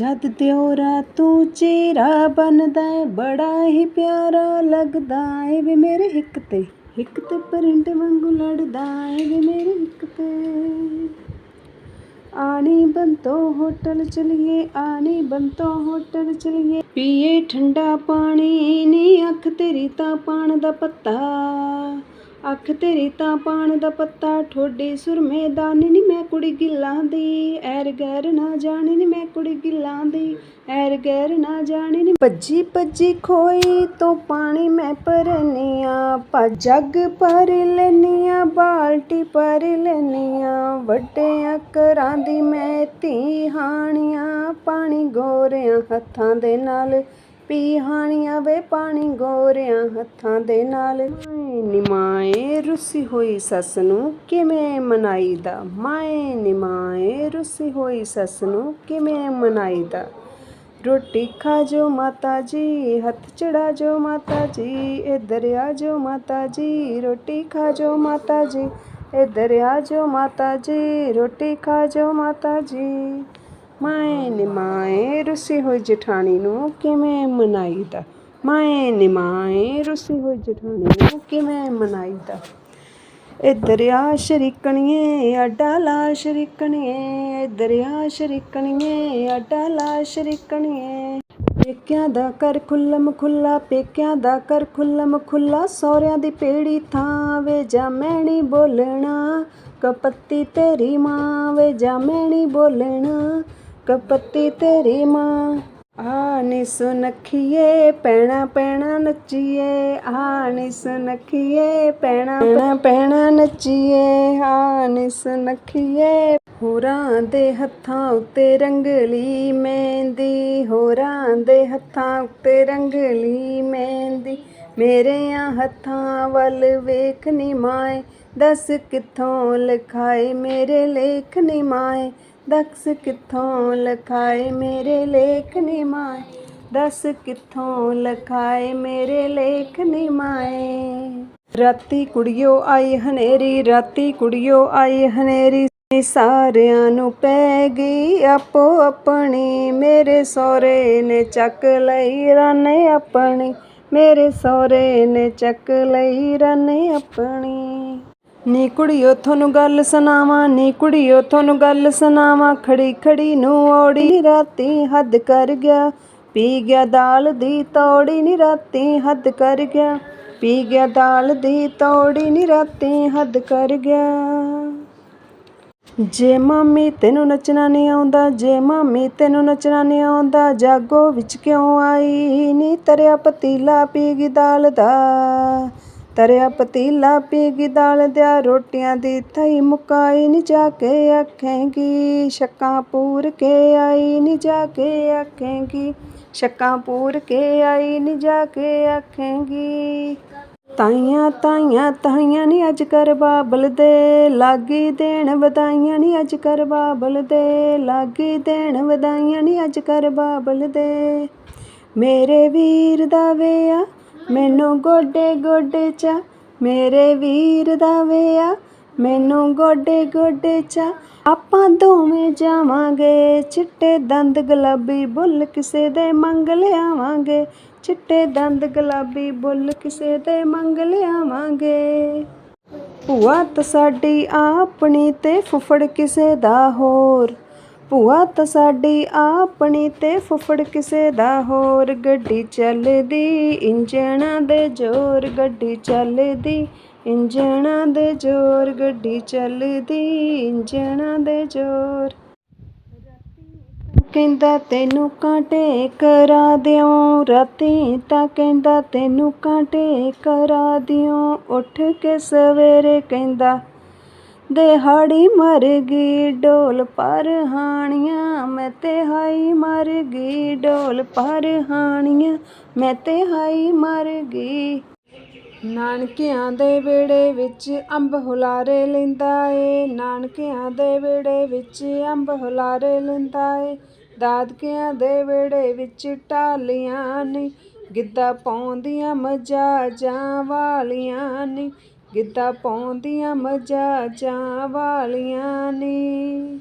ਜਦ ਦਿਓਰਾ ਤੂੰ ਚਿਹਰਾ ਬਣਦਾ ਏ, ਬੜਾ ਹੀ ਪਿਆਰਾ ਲੱਗਦਾ ਏ ਵੇ ਮੇਰੇ ਹਿੱਕ ਤੇ ਹਿੱਕ ਤੇ ਪਰਿੰਟ ਵਾਂਗੂ ਲੜਦਾ ਏ ਵੇ ਮੇਰੇ ਹਿੱਕ ਤੇ। ਆਣੀ ਬੰਤੋ ਹੋਟਲ ਚਲੀਏ, ਆਣੀ ਬੰਤੋ ਹੋਟਲ ਚਲੀਏ, ਪੀਏ ਠੰਡਾ ਪਾਣੀ, ਨੀ ਅੱਖ ਤੇਰੀ ਤਾਂ ਪਾਣ ਦਾ ਪੱਤਾ। ਅੱਖ ਤੇਰੀ ਤਾਂ ਪਾਣ ਦਾ ਪੱਤਾ, ਠੋਡੀ ਸੁਰਮੇ ਦਾਨੀ ਨੀ, ਮੈਂ ਕੁੜੀ ਗਿੱਲਾਂ ਦੀ। ਐਰ ਗੈਰ ਨਾ ਜਾਣੀ ਨੀ ਮੈਂ ਕੁੜੀ ਗਿੱਲਾਂ ਦੀ। ਐਰ ਗੈਰ ਨਾ ਜਾਣੀ ਨੀ। ਭੱਜੀ ਭੱਜੀ ਖੋਈ ਤੋਂ ਪਾਣੀ ਮੈਂ ਭਰਨੀਆਂ। ਭਾ ਜੱਗ ਭਰ ਲੈਨੀਆਂ, ਬਾਲਟੀ ਭਰ ਲੈਨੀਆਂ। ਵੱਡਿਆਂ ਘਰਾਂ ਦੀ ਮੈਂ ਧੀ ਹਾਣੀਆਂ। ਪਾਣੀ ਗੋਰਿਆਂ ਹੱਥਾਂ ਦੇ ਨਾਲ ਪੀ ਹਾਣੀਆਂ ਵੇ ਪਾਣੀ ਗੋਰਿਆਂ ਹੱਥਾਂ ਦੇ ਨਾਲ। ਮਾਏ ਨਿਮਾਏ ਰੁੱਸੀ ਹੋਈ ਸੱਸ ਨੂੰ ਕਿਵੇਂ ਮਨਾਈਦਾ? ਮਾਏ ਨਿਮਾਏ ਰੁੱਸੀ ਹੋਈ ਸੱਸ ਨੂੰ ਕਿਵੇਂ ਮਨਾਈਦਾ? ਰੋਟੀ ਖਾ ਜੋ ਮਾਤਾ ਜੀ, ਹੱਥ ਚੜਾ ਜੋ ਮਾਤਾ ਜੀ, ਇੱਧਰ ਆ ਜੋ ਮਾਤਾ ਜੀ, ਰੋਟੀ ਖਾ ਜੋ ਮਾਤਾ ਜੀ, ਇੱਧਰ ਆ ਜੋ ਮਾਤਾ ਜੀ, ਰੋਟੀ ਖਾ ਜੋ ਮਾਤਾ ਜੀ। ਮਾਏ ਨਿਮਾਏ ਰੁੱਸੀ ਹੋਈ ਜਠਾਣੀ ਨੂੰ ਕਿਵੇਂ ਮਨਾਈਦਾ? ਮਾਏ ਨਿਮਾਏ ਰੁੱਸੀ ਹੋਈ ਜਠਾਣੀ ਨੂੰ ਕਿਵੇਂ ਮਨਾਈਦਾ? ਇੱਧਰ ਆ ਸ਼ਰੀਕਣੀਏ ਆਡਾ ਲਾ ਸ਼ਰੀਕਣੀਏ ਇੱਧਰ ਆ ਸ਼ਰੀਕਣੀਏ ਆਡਾ ਲਾ ਸ਼ਰੀਕਣੀਏ। ਪੇਕਿਆਂ ਦਾ ਕਰ ਖੁੱਲਮ ਖੁੱਲਾ ਪੇਕਿਆਂ ਦਾ ਕਰ ਖੁੱਲਮ ਖੁੱਲਾ ਸਹੁਰਿਆਂ ਦੀ ਪੇੜੀ ਥਾਂ ਵੇ ਜਾ ਮੈਣੀ ਬੋਲਣਾ, ਕਪੱਤੀ ਤੇਰੀ ਮਾਂ ਵੇ ਜਾ ਮੈਣੀ ਬੋਲਣਾ। ਕਪੱਤੀ ਤੇਰੀ ਮਾਂ। ਆ ਸੁਨਖੀਏ, ਪੈਣਾ ਪੈਣਾ ਨੱਚੀਏ। ਆ ਸੁਨਖੀਏ, ਪੈਣਾ ਪੈਣਾ ਪੈਣਾ ਨੱਚੀਏ। ਆ ਸੁਨਖੀਏ। ਹੋਰਾਂ ਦੇ ਹੱਥਾਂ ਉੱਤੇ ਰੰਗਲੀ ਮਹਿੰਦੀ। ਹੋਰਾਂ ਦੇ ਹੱਥਾਂ ਉੱਤੇ ਰੰਗਲੀ ਮਹਿੰਦੀ। ਮੇਰਿਆਂ ਹੱਥਾਂ ਵੱਲ ਵੇਖ ਨੀ ਮਾਏ। ਦੱਸ ਕਿੱਥੋਂ ਲਿਖਾਏ ਮੇਰੇ ਲੇਖ ਨੀ ਮਾਏ। ਦੱਸ ਕਿੱਥੋਂ ਲਖਾਏ ਮੇਰੇ ਲੇਖ ਨੀ ਮਾਏ? ਦੱਸ ਕਿੱਥੋਂ ਲਿਖਾਏ ਮੇਰੇ ਲੇਖ ਨੀ ਮਾਏ? ਰਾਤੀ ਕੁੜੀਓ ਆਈ ਹਨੇਰੀ, ਰਾਤੀ ਕੁੜੀਓ ਆਈ ਹਨੇਰੀ। ਸਾਰਿਆਂ ਨੂੰ ਪੈ ਗਈ ਆਪੋ ਆਪਣੀ। ਮੇਰੇ ਸਹੁਰੇ ਨੇ ਚੱਕ ਲਈ ਰਾਨੇ ਆਪਣੀ। ਮੇਰੇ ਸਹੁਰੇ ਨੇ ਚੱਕ ਲਈ ਰਾਨੇ ਆਪਣੀ। ਨੀ ਕੁੜੀਓ ਤੁਹਾਨੂੰ ਗੱਲ ਸੁਣਾਵਾਂ, ਨੀ ਕੁੜੀਓ ਤੁਹਾਨੂੰ ਗੱਲ ਸੁਣਾਵਾਂ। ਖੜੀ ਖੜੀ ਨੂੰ ਓੜੀ ਰਾਤੀ ਹੱਦ ਕਰ ਗਿਆ। ਪੀ ਗਿਆ ਦਾਲ ਦੀ ਤੌੜੀ ਨੀ ਰਾਤੀ ਹੱਦ ਕਰ ਗਿਆ। ਪੀ ਗਿਆ ਦਾਲ ਦੀ ਤੌੜੀ ਨੀ ਰਾਤੀ ਹੱਦ ਕਰ ਗਿਆ। ਜੇ ਮਾਮੀ ਤੈਨੂੰ ਨੱਚਣਾ ਨਹੀਂ ਆਉਂਦਾ, ਜੇ ਮਾਮੀ ਤੈਨੂੰ ਨੱਚਣਾ ਨਹੀਂ ਆਉਂਦਾ, ਜਾਗੋ ਵਿੱਚ ਕਿਉਂ ਆਈ? ਨੀ ਤਰਿਆ ਪਤੀਲਾ ਪੀ ਗਈ ਦਾਲ ਦਾ। ਤਰਿਆ ਪਤੀਲਾ ਪੀ ਗਈ ਦਾਲ ਦਿਆ, ਰੋਟੀਆਂ ਦੀ ਥਈ ਮੁਕਾਈ ਨੀ ਜਾ ਕੇ ਆਖੇਂਗੀ। ਸ਼ੱਕਾਂ ਪੂਰ ਕੇ ਆਈ ਨੀ ਜਾ ਕੇ ਆਖੇਂਗੀ। ਸ਼ੱਕਾਂ ਪੂਰ ਕੇ ਆਈ ਨੀ ਜਾ ਕੇ ਆਖੇਂਗੀ। ਤਾਈਆਂ ਤਾਈਆਂ ਤਾਈਆਂ ਨਹੀਂ ਅੱਜ ਕਰ ਬਾਬਲ ਦੇ। ਲਾਗੀ ਦੇਣ ਵਧਾਈਆਂ ਨਹੀਂ ਅੱਜ ਕਰ ਬਾਬਲ ਦੇ। ਲਾਗੀ ਦੇਣ ਵਧਾਈਆਂ ਨਹੀਂ ਅੱਜ ਕਰ ਬਾਬਲ ਦੇ। ਮੇਰੇ ਵੀਰ ਦਾ ਵਿਆ ਮੈਨੂੰ ਗੋਡੇ ਗੋਡੇ ਚਾ ਮੇਰੇ ਵੀਰ ਦਾ ਵਿਆ ਮੈਨੂੰ ਗੋਡੇ ਗੋਡੇ ਚਾ ਆਪਾਂ ਦੋਵੇਂ ਜਾਵਾਂਗੇ। ਚਿੱਟੇ ਦੰਦ ਗੁਲਾਬੀ ਬੁੱਲ ਕਿਸੇ ਦੇ ਮੰਗ ਲਿਆਵਾਂਗੇ। ਚਿੱਟੇ ਦੰਦ ਗੁਲਾਬੀ ਬੁੱਲ ਕਿਸੇ ਦੇ ਮੰਗ ਲਿਆਵਾਂਗੇ। ਭੂਆ ਤਾਂ ਸਾਡੀ ਆਪਣੀ ਤੇ ਫੁੱਫੜ ਕਿਸੇ ਦਾ ਹੋਰ। ਭੂਆ ਤਾਂ ਸਾਡੀ ਆਪਣੀ ਤੇ ਫੁੱਫੜ ਕਿਸੇ ਦਾ ਹੋਰ। ਗੱਡੀ ਚੱਲਦੀ, ਇੰਜਣਾਂ ਦੇ ਜ਼ੋਰ, ਗੱਡੀ ਚੱਲਦੀ, ਇੰਜਣਾਂ ਦੇ ਜ਼ੋਰ, ਗੱਡੀ ਚੱਲਦੀ, ਇੰਜਣਾਂ ਦੇ ਜ਼ੋਰ। ਕਹਿੰਦਾ ਤੈਨੂੰ ਕਾਂਟੇ ਕਰਾ ਦਿਓ ਰਾਤੀ ਤਾਂ ਕਹਿੰਦਾ ਤੈਨੂੰ ਕਾਂਟੇ ਕਰਾ ਦਿਓ ਉੱਠ ਕੇ ਸਵੇਰੇ ਕਹਿੰਦਾ ਦਿਹਾੜੀ ਮਰ ਗਈ, ਡੋਲ ਪਰ ਹਾਣੀਆਂ। ਮੈਂ ਤੇ ਹਾਈ ਮਰ ਗਈ, ਡੋਲ ਪਰ ਹਾਣੀਆਂ। ਮੈਂ ਤੇ ਹਾਈ ਮਰ ਗਈ। ਨਾਨਕਿਆਂ ਦੇ ਵਿਹੜੇ ਵਿੱਚ ਅੰਬ ਹੁਲਾਰੇ ਲੈਂਦਾ ਏ। ਨਾਨਕਿਆਂ ਦੇ ਵਿਹੜੇ ਵਿੱਚ ਅੰਬ ਹੁਲਾਰੇ ਲੈਂਦਾ ਏ। ਦਾਦਕਿਆਂ ਦੇ ਵਿਹੜੇ ਵਿੱਚ ਟਾਲੀਆਂ ਨੀ। ਗਿੱਧਾ ਪਾਉਂਦੀਆਂ ਮਜਾਜਾਂ ਵਾਲੀਆਂ ਨੀ। ਗਿੱਧਾ ਪਾਉਂਦੀਆਂ ਮਜਾਜਾਂ ਵਾਲੀਆਂ ਨੇ।